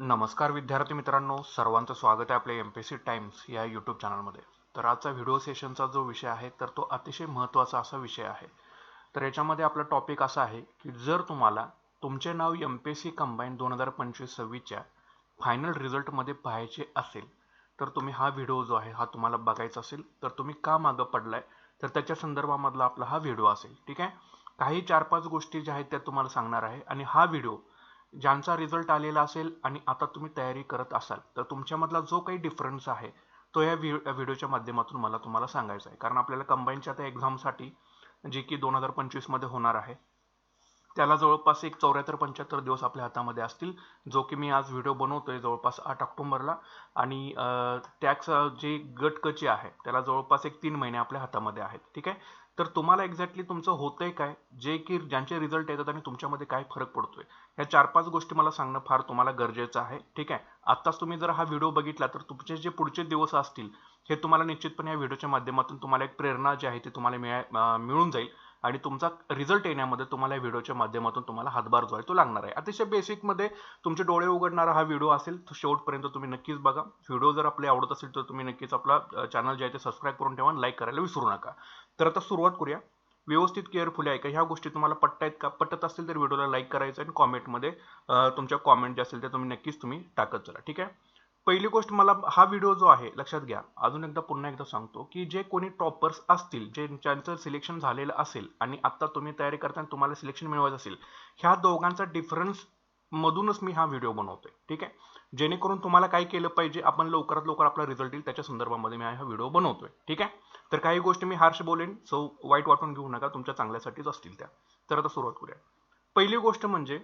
नमस्कार विद्यार्थी मित्रांनो सर्वांचं स्वागत आहे आपल्या एम पी सी टाइम्स या यूट्यूब चॅनलमध्ये तर आजचा व्हिडिओ सेशनचा जो विषय आहे तर तो अतिशय महत्त्वाचा असा विषय आहे. तर याच्यामध्ये आपला टॉपिक असा आहे की जर तुम्हाला तुमचे नाव एम पी सी कंबाईन दोन हजार पंचवीस सव्वीसच्या फायनल रिझल्टमध्ये पाहायचे असेल तर तुम्ही हा व्हिडिओ जो आहे हा तुम्हाला बघायचा असेल तर तुम्ही का मागं पडलाय? तर त्याच्या संदर्भामधला आपला हा व्हिडिओ असेल ठीक आहे? काही चार पाच गोष्टी ज्या आहेत त्या तुम्हाला सांगणार आहे आणि हा व्हिडिओ ज्यांचा रिझल्ट आलेला असेल आणि आता तुम्ही तयारी करत असाल तर तुमच्यामधला जो काही डिफरन्स आहे तो या व्हिडिओच्या माध्यमातून मला तुम्हाला सांगायचा आहे. कारण आपल्याला कंबाईनच्या त्या एक्झामसाठी जी की दोन हजार पंचवीसमध्ये होणार आहे त्याला जवळपास एक चौऱ्याहत्तर पंच्याहत्तर दिवस आपल्या हातामध्ये असतील जो की मी आज व्हिडिओ बनवतोय जवळपास आठ ऑक्टोबरला. आणि टॅक्स जे गटकची आहे त्याला जवळपास एक तीन महिने आपल्या हातामध्ये आहेत. ठीक आहे? तर तुम्हाला एक्झॅक्टली तुमचं होतंय काय? जे की ज्यांचे रिझल्ट येतात आणि तुमच्यामध्ये काय फरक पडतोय? ह्या चार पाच गोष्टी मला सांगणं फार तुम्हाला गरजेचं आहे ठीक आहे? आत्ताच तुम्ही जर हा व्हिडिओ बघितला तर तुमचे जे पुढचे दिवस असतील हे तुम्हाला निश्चितपणे या व्हिडिओच्या माध्यमातून तुम्हाला एक प्रेरणा जी आहे ती तुम्हाला मिळा मिळून जाईल. आणि तुमचा रिझल्ट येण्यामध्ये तुम्हाला या व्हिडिओच्या माध्यमातून तुम्हाला हातभार जो आहे तो लागणार आहे. अतिशय बेसिकमध्ये तुमचे डोळे उघडणारा हा व्हिडिओ असेल तो शेवटपर्यंत तुम्ही नक्कीच बघा. व्हिडिओ जर आपले आवडत असेल तर तुम्ही नक्कीच आपला चॅनल जे आहे ते सबस्क्राईब करून ठेवा लाईक करायला विसरू नका. तर आता सुरुवात करूया. व्यवस्थित केअरफुली ऐका. ह्या गोष्टी तुम्हाला पटतायत का? पटत असतील तर व्हिडिओला लाईक करायचं आणि कॉमेंटमध्ये तुमच्या कॉमेंट जे असेल ते तुम्ही नक्कीच तुम्ही टाकत चला. ठीक आहे? पहिली गोष्ट मला हा व्हिडिओ जो आहे लक्षात घ्या. अजून एकदा पुन्हा एकदा सांगतो की जे कोणी टॉपर्स असतील जे ज्यांचं सिलेक्शन झालेलं असेल आणि आता तुम्ही तयारी करताना तुम्हाला सिलेक्शन मिळवायचं असेल ह्या दोघांचा डिफरन्स मधूनच मी हा व्हिडिओ बनवतोय. ठीक आहे? जेणेकरून तुम्हाला काय केलं पाहिजे आपण लवकरात लवकर आपला रिझल्ट येईल. त्याच्या संदर्भामध्ये मी हा व्हिडिओ बनवतोय. ठीक आहे? तर काही गोष्टी मी हार्श बोलेन सो वाईट वाटून घेऊ नका तुमच्या चांगल्यासाठीच असतील त्या. तर आता सुरुवात करूया. पहिली गोष्ट म्हणजे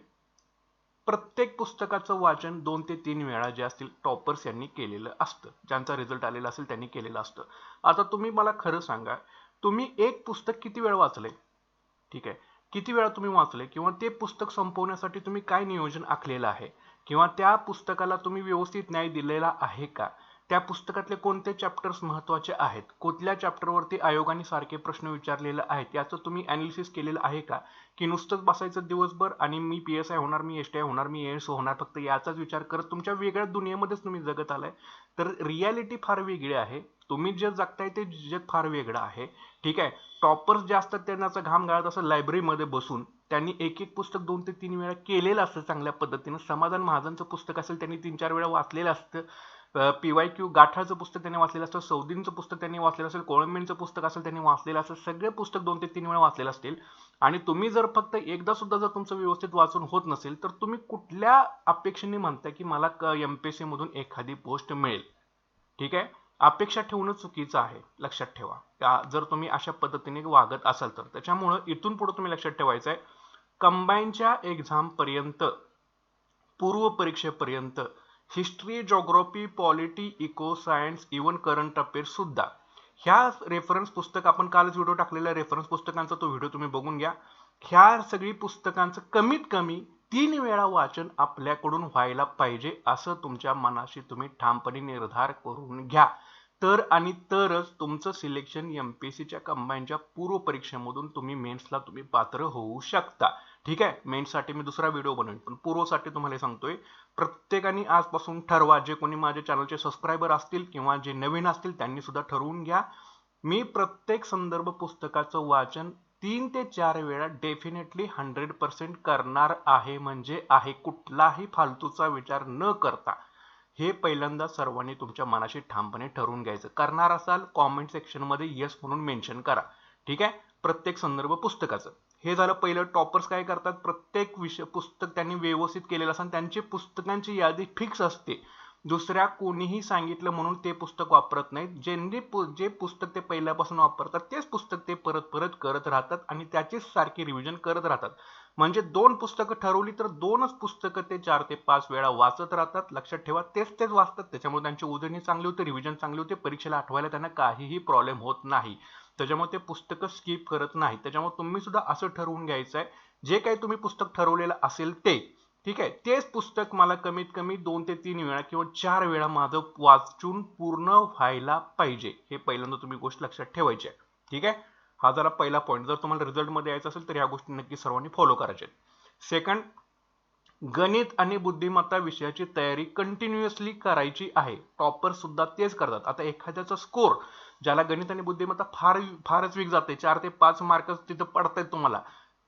प्रत्येक पुस्तकाचं वाचन दोन ते तीन वेळा जे असतील टॉपर्स यांनी केलेलं असतं. ज्यांचा रिझल्ट आलेला असेल त्यांनी केलेलं असतं. आता तुम्ही मला खरं सांगा तुम्ही एक पुस्तक किती वेळ वाचले ठीक आहे. किती वेळा तुम्ही वाचले किंवा ते पुस्तक संपवण्यासाठी तुम्ही काय नियोजन आखलेलं आहे? किंवा त्या पुस्तकाला तुम्ही व्यवस्थित न्याय दिलेला आहे का? त्या पुस्तकातले कोणते चॅप्टर्स महत्त्वाचे आहेत? कुठल्या चॅप्टरवरती आयोगाने सारखे प्रश्न विचारलेले आहेत? याचं तुम्ही अनालिसिस केलेलं आहे का? की नुसतंच बसायचं दिवसभर आणि मी पी एस आय होणार मी एस टी आय होणार मी एस होणार फक्त याचाच विचार करत तुमच्या वेगळ्या दुनियेमध्येच तुम्ही जगत आलाय. तर रियालिटी फार वेगळी आहे. तुम्ही जे जगताय ते जग फार वेगळं आहे. ठीक आहे? टॉपर्स जे असतात त्यांनाचा घाम गाळत असं लायब्ररीमध्ये बसून त्यांनी एक एक पुस्तक दोन ते तीन वेळा केलेलं असतं चांगल्या पद्धतीनं. समाधान महाजनचं पुस्तक असेल त्यांनी तीन चार वेळा वाचलेलं असतं. पी वाय क्यू गाठाचं पुस्तक त्यांनी वाचलेलं असतं सौदींचं पुस्तक त्यांनी वाचलेलं असेल कोळंबींचं पुस्तक असेल त्यांनी वाचलेलं असेल सगळे पुस्तक दोन ते तीन वेळा वाचलेलं असतील. आणि तुम्ही जर फक्त एकदा सुद्धा जर तुमचं व्यवस्थित वाचून होत नसेल तर तुम्ही कुठल्या अपेक्षेने म्हणताय की मला एम पी एस सीमधून एखादी पोस्ट मिळेल? ठीक आहे? अपेक्षा ठेवणं चुकीचं आहे लक्षात ठेवा. जर तुम्ही अशा पद्धतीने वागत असाल तर. त्याच्यामुळं इथून पुढे तुम्ही लक्षात ठेवायचं आहे कंबाईनच्या एक्झाम पर्यंत पूर्व परीक्षेपर्यंत history geography polity eco science even current affairs सुद्धा. ह्या रेफरन्स पुस्तक आपण कालच व्हिडिओ टाकलेल्या रेफरन्स पुस्तकांचा तो व्हिडिओ तुम्ही बघून घ्या. ह्या सगळी पुस्तकांचं कमीत कमी तीन वेळा वाचन आपल्याकडून व्हायला पाहिजे असं तुमच्या मनाशी तुम्ही ठामपणे निर्धार करून घ्या. तर आणि तरच तुमचं सिलेक्शन एम पी सीच्या कंबाईनच्या पूर्व परीक्षेमधून तुम्ही मेन्सला तुम्ही पात्र होऊ शकता. ठीक आहे? मेन्ससाठी मी दुसरा व्हिडिओ बनवेन. पण पूर्वसाठी तुम्हाला सांगतोय प्रत्येकाने आजपासून ठरवा. जे कोणी माझ्या चॅनलचे सबस्क्रायबर असतील किंवा जे नवीन असतील त्यांनी सुद्धा ठरवून घ्या. मी प्रत्येक संदर्भ पुस्तकाचं वाचन तीन ते चार वेळा डेफिनेटली हंड्रेड पर्सेंट करणार आहे. म्हणजे आहे कुठलाही फालतूचा विचार न करता. हे पहिल्यांदा सर्वांनी तुमच्या मनाशी ठामपणे ठरवून घ्यायचं. करणार असाल कॉमेंट सेक्शनमध्ये येस म्हणून मेन्शन करा. ठीक आहे? प्रत्येक संदर्भ पुस्तकाचं. हे झालं पहिलं टॉपर्स काय करतात? प्रत्येक विषय पुस्तक त्यांनी व्यवस्थित केलेलं असतं त्यांची पुस्तकांची यादी फिक्स असते. दुसऱ्या कोणीही सांगितलं म्हणून ते पुस्तक वापरत नाहीत. ज्यांनी पु जे पुस्तक ते पहिल्यापासून वापरतात तेच पुस्तक ते परत परत करत राहतात आणि त्याचीच सारखी रिव्हिजन करत राहतात. म्हणजे दोन पुस्तकं ठरवली तर दोनच पुस्तकं ते चार ते पाच वेळा वाचत राहतात. लक्षात ठेवा तेच तेच वाचतात. त्याच्यामुळे त्यांची उजळणी चांगली होते रिव्हिजन चांगली होते. परीक्षेला आठवायला त्यांना काहीही प्रॉब्लेम होत नाही. त्याच्यामुळे ते पुस्तकं स्किप करत नाही त्याच्यामुळे तुम्ही सुद्धा असं ठरवून घ्यायचं आहे जे काही तुम्ही पुस्तक ठरवलेलं असेल ते. ठीक आहे? तेच पुस्तक मला कमीत कमी दोन ते तीन वेळा किंवा चार वेळा माझं वाचून पूर्ण व्हायला पाहिजे. हे पहिल्यांदा तुम्ही गोष्ट लक्षात ठेवायची आहे. ठीक आहे? हा जरा पहिला पॉईंट जर तुम्हाला रिझल्टमध्ये यायचं असेल तर ह्या गोष्टी नक्की सर्वांनी फॉलो करायच्या सेकंड गणित आणि बुद्धिमत्ता विषयाची तयारी कंटिन्युअसली करायची आहे. टॉपर सुद्धा तेच करतात. आता एखाद्याचा स्कोर ज्याला गणित आणि बुद्धिमत्ता फार फारच वीक जाते चार ते पाच मार्क तिथं पडतायत तुम्हाला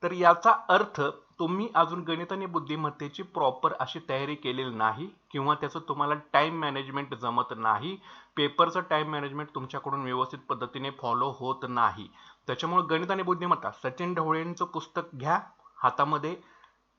तर याचा अर्थ तुम्ही अजून गणित आणि बुद्धिमत्तेची प्रॉपर अशी तयारी केलेली नाही किंवा त्याचं तुम्हाला टाईम मॅनेजमेंट जमत नाही पेपरचं टाईम मॅनेजमेंट तुमच्याकडून व्यवस्थित पद्धतीने फॉलो होत नाही. त्याच्यामुळे गणित आणि बुद्धिमत्ता सचिन ढवळेंचं पुस्तक घ्या. हातामध्ये.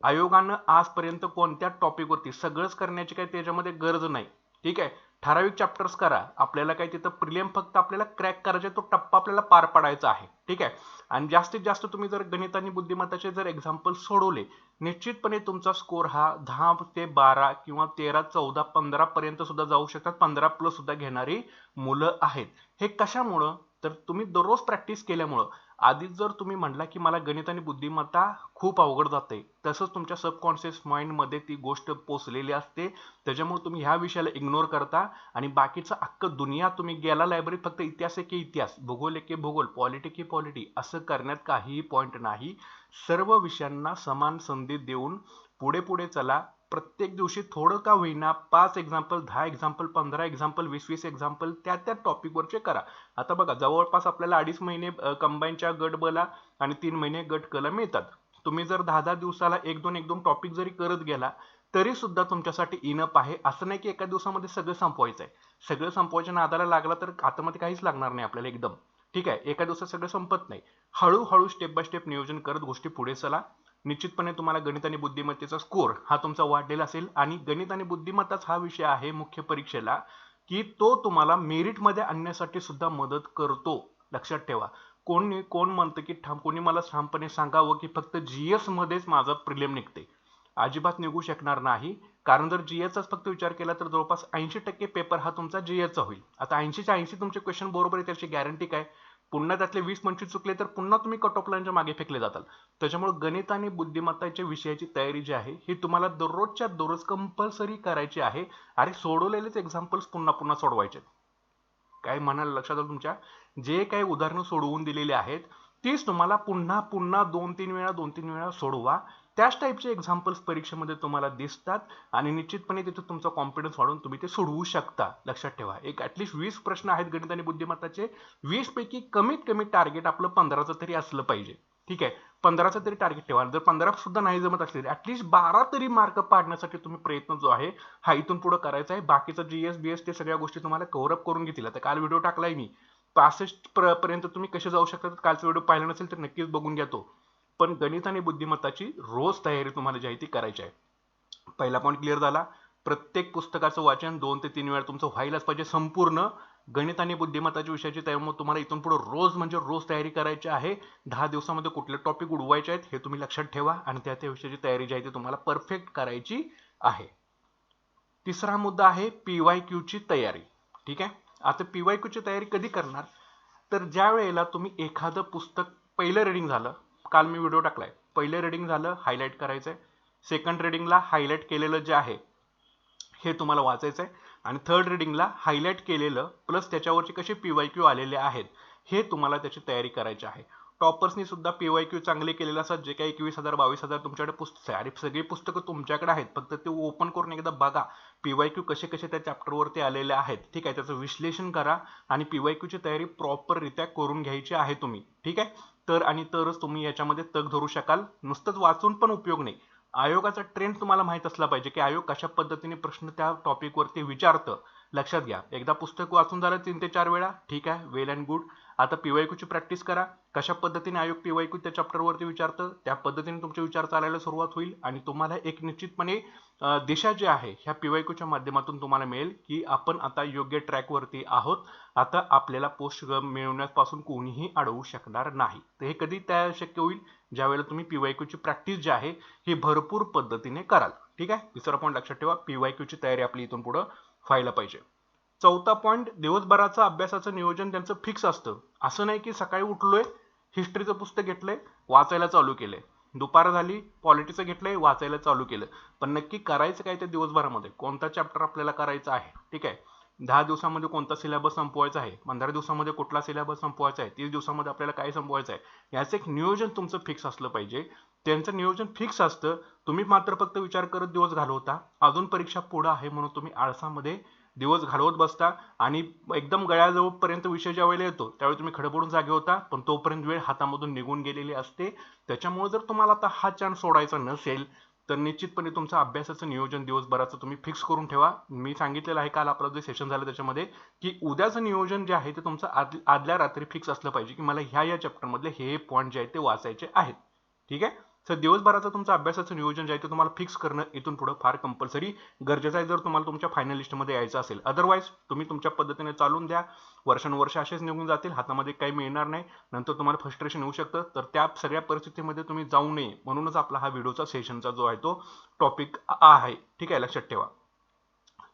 आयोगानं आजपर्यंत कोणत्या टॉपिकवरती सगळंच करण्याची काही त्याच्यामध्ये गरज नाही. ठीक आहे? ठराविक चॅप्टर्स करा. आपल्याला काय तिथं प्रिलियम फक्त आपल्याला क्रॅक करायचा तो टप्पा आपल्याला पार पाडायचा आहे. ठीक आहे? आणि जास्तीत जास्त तुम्ही जर गणित आणि बुद्धिमत्ताचे जर एक्झाम्पल सोडवले निश्चितपणे तुमचा स्कोर हा दहा ते बारा किंवा तेरा चौदा पंधरा पर्यंत सुद्धा जाऊ शकतात. पंधरा प्लस सुद्धा घेणारी मुलं आहेत. हे कशामुळं? तर तुम्ही दररोज प्रॅक्टिस केल्यामुळं आधीच जर तुम्ही म्हणला की मला गणित आणि बुद्धिमत्ता खूप अवघड जाते तसंच तुमच्या सबकॉन्शियस माइंडमध्ये ती गोष्ट पोचलेली असते त्याच्यामुळे तुम्ही ह्या विषयाला इग्नोर करता आणि बाकीचं अख्खं दुनिया तुम्ही गेला लायब्ररीत फक्त इतिहास आहे की इतिहास भूगोल आहे की भूगोल पॉलिटी की पॉलिटी असं करण्यात काहीही पॉईंट नाही. सर्व विषयांना समान संधी देऊन पुढे पुढे चला प्रत्येक दिवशी थोडं का होईना पाच एक्झाम्पल दहा एक्झाम्पल पंधरा एक्झाम्पल वीस वीस एक्झाम्पल त्या त्या टॉपिकवरचे करा. आता बघा जवळपास आपल्याला अडीच महिने कंबाईनच्या गट बला आणि तीन महिने गट कला मिळतात. तुम्ही जर दहा दहा दिवसाला एक दोन एक दोन टॉपिक जरी करत गेला तरी सुद्धा तुमच्यासाठी इनप आहे. असं नाही की एका दिवसामध्ये सगळं संपवायचं आहे सगळं संपवायच्या नादाला लागला तर हातामध्ये काहीच लागणार नाही आपल्याला एकदम. ठीक आहे? एका दिवसात सगळं संपत नाही. हळूहळू स्टेप बाय स्टेप नियोजन करत गोष्टी पुढे चला. निश्चितपणे तुम्हाला गणित आणि बुद्धिमत्तेचा स्कोर हा तुमचा वाढलेला असेल. आणि गणित आणि बुद्धिमत्ताच हा विषय आहे मुख्य परीक्षेला की तो तुम्हाला मेरिटमध्ये आणण्यासाठी सुद्धा मदत करतो. लक्षात ठेवा. कोणी कोण म्हणतं की ठाम कोणी मला ठामपणे सांगावं की फक्त जी मध्येच माझा प्रिलियम निघते. अजिबात निघू शकणार नाही. कारण जर जी एसचाच फक्त विचार केला तर जवळपास ऐंशी टक्के पेपर हा तुमचा जी एसचा होईल. आता ऐंशीच्या ऐंशी तुमचे क्वेश्चन बरोबर आहे त्याची गॅरंटी काय? पुन्हा त्यातले वीस पंचवीस चुकले तर पुन्हा तुम्ही कट ऑफ लाईनच्या मागे फेकले जाताल. त्याच्यामुळे गणित आणि बुद्धिमत्ताच्या विषयाची तयारी जी आहे ही तुम्हाला दररोजच्या दररोज कंपल्सरी करायची आहे आणि सोडवलेलेच एक्झाम्पल्स पुन्हा पुन्हा सोडवायचे काय म्हणाल लक्षात आलं तुमच्या? जे काही उदाहरणं सोडवून दिलेली आहेत तीच तुम्हाला पुन्हा पुन्हा दोन तीन वेळा दोन तीन वेळा सोडवा. त्याच टाईपचे एक्झाम्पल्स परीक्षेमध्ये तुम्हाला दिसतात आणि निश्चितपणे तिथं तुमचा कॉन्फिडन्स वाढून तुम्ही ते सोडवू शकता. लक्षात ठेवा. एक ॲटलिस्ट वीस प्रश्न आहेत गणित आणि बुद्धिमत्ताचे. वीस पैकी कमीत कमी टार्गेट आपलं पंधराचं तरी असलं पाहिजे. ठीक आहे? पंधराचं तरी टार्गेट ठेवा. जर पंधरा सुद्धा नाही जमत असले ॲटलिस्ट बारा तरी मार्क पाडण्यासाठी तुम्ही प्रयत्न जो आहे हा इथून पुढे करायचा आहे. बाकीचं जी एस बी एस ते सगळ्या गोष्टी तुम्हाला कव्हरअप करून घेतील. आता काल व्हिडिओ टाकलाय मी. पासष्ट पर्यंत तुम्ही कसे जाऊ शकता? कालचा व्हिडिओ पाहिला नसेल तर नक्कीच बघून घ्या तो. पण गणित आणि बुद्धिमत्ताची रोज तयारी तुम्हाला जी आहे ती करायची आहे. पहिला पॉईंट क्लिअर झाला. प्रत्येक पुस्तकाचं वाचन दोन ते तीन वेळा तुमचं व्हायलाच पाहिजे. संपूर्ण गणित आणि बुद्धिमत्ताच्या विषयाची त्यामुळे तुम्हाला इथून पुढे रोज म्हणजे रोज तयारी करायची आहे. दहा दिवसामध्ये कुठले टॉपिक उडवायचे आहेत हे तुम्ही लक्षात ठेवा आणि त्या त्या विषयाची तयारी जी आहे ती तुम्हाला परफेक्ट करायची आहे. तिसरा मुद्दा आहे पी वाय क्यूची तयारी. ठीक आहे? आता पीवाय क्यूची तयारी कधी करणार? तर ज्या वेळेला तुम्ही एखादं पुस्तक पहिलं रिडिंग झालं काल मी व्हिडिओ टाकलाय. पहिलं रीडिंग झालं हायलाईट करायचंय. सेकंड रीडिंगला हायलाईट केलेलं जे आहे हे तुम्हाला वाचायचं आहे आणि थर्ड रीडिंगला हायलाईट केलेलं प्लस त्याच्यावरचे कसे पीवाय क्यू आलेले आहेत हे तुम्हाला त्याची तयारी करायची आहे. टॉपर्सनी सुद्धा पीवाय क्यू चांगले केलेले असतात जे काही एकवीस हजार बावीस हजार तुमच्याकडे पुस्तक आहे आणि सगळी पुस्तकं तुमच्याकडे आहेत. फक्त ते ओपन करून एकदा बघा पीवाय क्यू कसे कसे त्या चॅप्टरवरती आलेले आहेत. ठीक आहे त्याचं विश्लेषण करा आणि पीवाय क्यूची तयारी प्रॉपररित्या करून घ्यायची आहे तुम्ही. ठीक आहे? तर आणि तरच तुम्ही याच्यामध्ये तग धरू शकाल. नुसतंच वाचून पण उपयोग नाही. आयोगाचा ट्रेंड तुम्हाला माहीत असला पाहिजे की आयोग कशा पद्धतीने प्रश्न त्या टॉपिकवरती विचारतं. लक्षात घ्या. एकदा पुस्तक वाचून झालं तीन ते चार वेळा ठीक आहे? वेल अँड गुड आता पीवायक्यूची प्रॅक्टिस करा. कशा पद्धतीने आयोग पीवायक्यू त्या चॅप्टरवरती विचारतं त्या पद्धतीने तुमचे विचार चालायला सुरुवात होईल आणि तुम्हाला एक निश्चितपणे दिशा जी आहे ह्या पीवायक्यूच्या माध्यमातून तुम्हाला मिळेल की आपण आता योग्य ट्रॅकवरती आहोत. आता आपल्याला पोस्ट मिळवण्यापासून कोणीही अडवू शकणार नाही. तर हे कधी त्या शक्य होईल? ज्यावेळेला तुम्ही पीवायक्यूची प्रॅक्टिस जी आहे ही भरपूर पद्धतीने कराल. ठीक आहे? दुसरा पॉईंट लक्षात ठेवा. पीवायक्यूची तयारी आपली इथून पुढं व्हायला पाहिजे. चौथा पॉईंट दिवसभराचं अभ्यासाचं नियोजन त्यांचं फिक्स असतं. असं नाही की सकाळी उठलोय हिस्ट्रीचं पुस्तक घेतलंय वाचायला चालू केलंय. दुपार झाली पॉलिटीचं घेतलंय वाचायला चालू केलं. पण नक्की करायचं काय ते दिवसभरामध्ये? कोणता चॅप्टर आपल्याला करायचा आहे? ठीक आहे? दहा दिवसामध्ये कोणता सिलेबस संपवायचा आहे? पंधरा दिवसामध्ये कुठला सिलेबस संपवायचा आहे? तीस दिवसामध्ये आपल्याला काय संपवायचं आहे? याचं एक नियोजन तुमचं फिक्स असलं पाहिजे. त्यांचं नियोजन फिक्स असतं. तुम्ही मात्र फक्त विचार करत दिवस घालवता. अजून परीक्षा पुढं आहे म्हणून तुम्ही आळसामध्ये दिवस घालवत बसता आणि एकदम गळ्याजवळपर्यंत विषय ज्या वेळेला येतो त्यावेळी तुम्ही खडबडून जागे होता. पण तोपर्यंत वेळ हातामधून निघून गेलेली असते. त्याच्यामुळे जर तुम्हाला आता हा चान्स सोडायचा नसेल तर निश्चितपणे तुमचं अभ्यासाचं नियोजन दिवसभराचं तुम्ही फिक्स करून ठेवा. मी सांगितलेलं आहे काल आपलं जे सेशन झालं त्याच्यामध्ये की उद्याचं नियोजन जे आहे ते तुमचं आद आदल्या रात्री फिक्स असलं पाहिजे की मला ह्या या चॅप्टरमधले हे हे पॉईंट जे आहेत ते वाचायचे आहेत. ठीक आहे? तर दिवसभराचं तुमचं अभ्यासाचं नियोजन जे आहे ते तुम्हाला फिक्स करणं इथून पुढं फार कंपल्सरी गरजेचं आहे. जर तुम्हाला तुमच्या फायनल लिस्टमध्ये यायचं असेल. अदरवाईज तुम्ही तुमच्या पद्धतीने चालून द्या. वर्षानुवर्ष असेच निघून जातील. हातामध्ये काही मिळणार नाही. नंतर तुम्हाला फ्रस्ट्रेशन येऊ शकतं. तर त्या सगळ्या परिस्थितीमध्ये तुम्ही जाऊ नये. म्हणूनच आपला हा व्हिडिओचा सेशनचा जो आहे तो टॉपिक आहे. ठीक आहे? लक्षात ठेवा.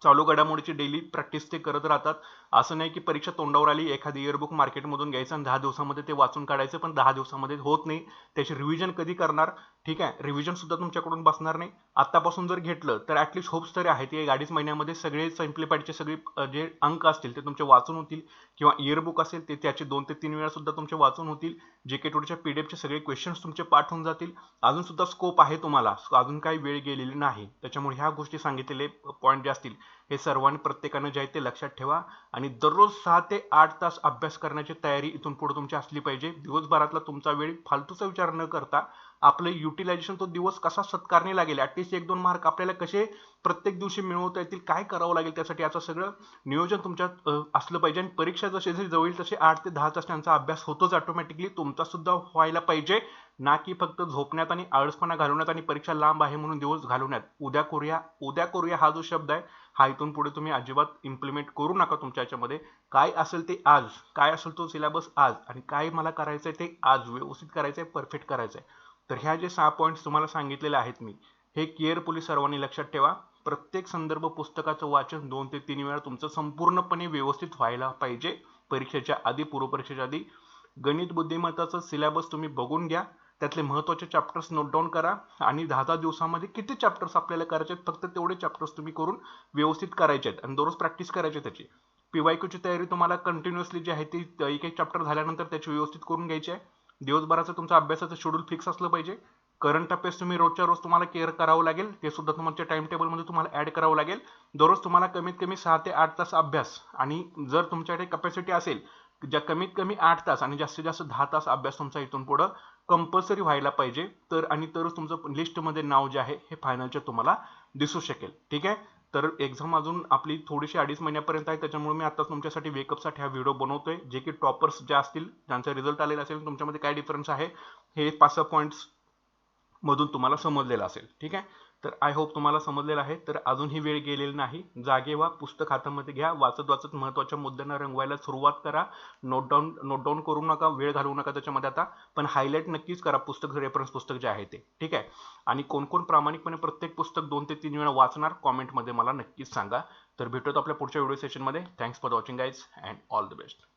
चालू घडामोडीची डेली प्रॅक्टिस ते करत राहतात. असं नाही की परीक्षा तोंडावर आली एखादी इयरबुक मार्केटमधून घ्यायचं आणि दहा दिवसामध्ये ते वाचून काढायचं पण दहा दिवसामध्ये होत नाही. त्याची रिव्हिजन कधी करणार? ठीक आहे रिव्हिजन सुद्धा तुमच्याकडून बसणार नाही. आत्तापासून जर घेतलं तर ऍटलिस्ट होप्स तरी आहेत. की अडीच महिन्यामध्ये सगळे सिम्प्लिफाईडचे सगळे जे अंक असतील ते तुमचे वाचून होतील. किंवा इयरबुक असेल ते त्याचे दोन ते तीन वेळा सुद्धा तुमचे वाचून होतील. जे के टूच्या एफचे सगळे क्वेश्चन्स तुमचे पाठ होऊन जातील. अजून सुद्धा स्कोप आहे तुम्हाला. अजून काही वेळ गेलेली नाही. त्याच्यामुळे ह्या गोष्टी सांगितलेले पॉईंट जे असतील हे सर्वांनी प्रत्येकानं जे आहे ते लक्षात ठेवा. आणि दररोज सहा ते आठ तास अभ्यास करण्याची तयारी इथून पुढे तुमची असली पाहिजे. दिवसभरातला तुमचा वेळ फालतूचा विचार न करता आपलं युटिलायझेशन तो दिवस कसा सत्कारणी लागेल ॲटलिस्ट एक दोन मार्क आपल्याला कसे प्रत्येक दिवशी मिळवता येतील काय करावं लागेल त्यासाठी याचं सगळं नियोजन तुमच्यात असलं पाहिजे. आणि परीक्षा जसे जसे जवळील तसे आठ ते दहा तास त्यांचा अभ्यास होतोच ऑटोमॅटिकली तुमचा सुद्धा व्हायला पाहिजे. ना की फक्त झोपण्यात आणि आळसपणा घालवण्यात आणि परीक्षा लांब आहे म्हणून दिवस घालवण्यात. उद्या करूया उद्या करूया हा जो शब्द आहे हा इथून पुढे तुम्ही अजिबात इम्प्लिमेंट करू नका तुमच्या याच्यामध्ये. काय असेल ते आज काय असेल तो सिलेबस आज आणि काय मला करायचं आहे ते आज व्यवस्थित करायचं आहे परफेक्ट करायचं आहे तर ह्या जे सहा पॉईंट्स तुम्हाला सांगितलेले आहेत मी हे केअरफुली सर्वांनी लक्षात ठेवा. प्रत्येक संदर्भ पुस्तकाचं वाचन दोन ते तीन वेळा तुमचं संपूर्णपणे व्यवस्थित व्हायला पाहिजे. परीक्षेच्या आधी पूर्वपरीक्षेच्या आधी. गणित बुद्धिमत्ताचं सिलेबस तुम्ही बघून घ्या. त्यातले महत्त्वाचे चॅप्टर्स नोट डाऊन करा आणि दहा दहा दिवसामध्ये किती चॅप्टर्स आपल्याला करायचे आहेत फक्त तेवढे चॅप्टर्स तुम्ही करून व्यवस्थित करायचे आहेत आणि दररोज प्रॅक्टिस करायची पी त्याची. पीवायक्यूची तयारी तुम्हाला कंटिन्युअसली जी आहे ती एक एक चॅप्टर झाल्यानंतर त्याची व्यवस्थित करून घ्यायची आहे. दिवसभराचं तुमचा अभ्यासाचं शेड्यूल फिक्स असलं पाहिजे. करंट अफेअर्स तुम्ही रोजच्या रोज तुम्हाला केअर करावं लागेल. ते सुद्धा तुमच्या टाइम टेबलमध्ये तुम्हाला ऍड करावं लागेल. दररोज तुम्हाला कमीत कमी सहा ते आठ तास अभ्यास आणि जर तुमच्याकडे कपॅसिटी असेल ज्या कमीत कमी आठ तास आणि जास्तीत जास्त दहा तास अभ्यास तुमचा इथून पुढं कंपल्सरी व्हायला पाहिजे. तर आणि तरच तुमचं लिस्टमध्ये नाव जे आहे हे फायनलच्या तुम्हाला दिसू शकेल. ठीक आहे? तर एक्झाम अजून आपली थोडीशी अडीच महिन्यापर्यंत आहे. त्याच्यामुळे मी आता तुमच्यासाठी वेकअपसाठी हा व्हिडिओ बनवतोय. जे की टॉपर्स जे असतील ज्यांचा रिझल्ट आलेला असेल तुमच्यामध्ये काय डिफरन्स आहे? हे पाच सहा पॉईंट्स मधून तुम्हाला समजलेलं असेल. ठीक आहे? तर आय होप तुम्हाला समजलेलं आहे. तर अजूनही वेळ गेलेली नाही. जागे व्हा पुस्तक हातामध्ये घ्या वाचत वाचत महत्त्वाच्या मुद्द्यांना रंगवायला सुरुवात करा. नोट डाऊन नोट डाऊन करू नका वेळ घालवू नका त्याच्यामध्ये आता. पण हायलाईट नक्कीच करा. पुस्तक रेफरन्स पुस्तक जे आहे ते. ठीक आहे? आणि कोण कोण प्रामाणिकपणे प्रत्येक पुस्तक दोन ते तीन वेळा वाचणार कॉमेंटमध्ये मला नक्कीच सांगा. तर भेटूत आपल्या पुढच्या व्हिडिओ सेशनमध्ये thanks for watching guys and all the best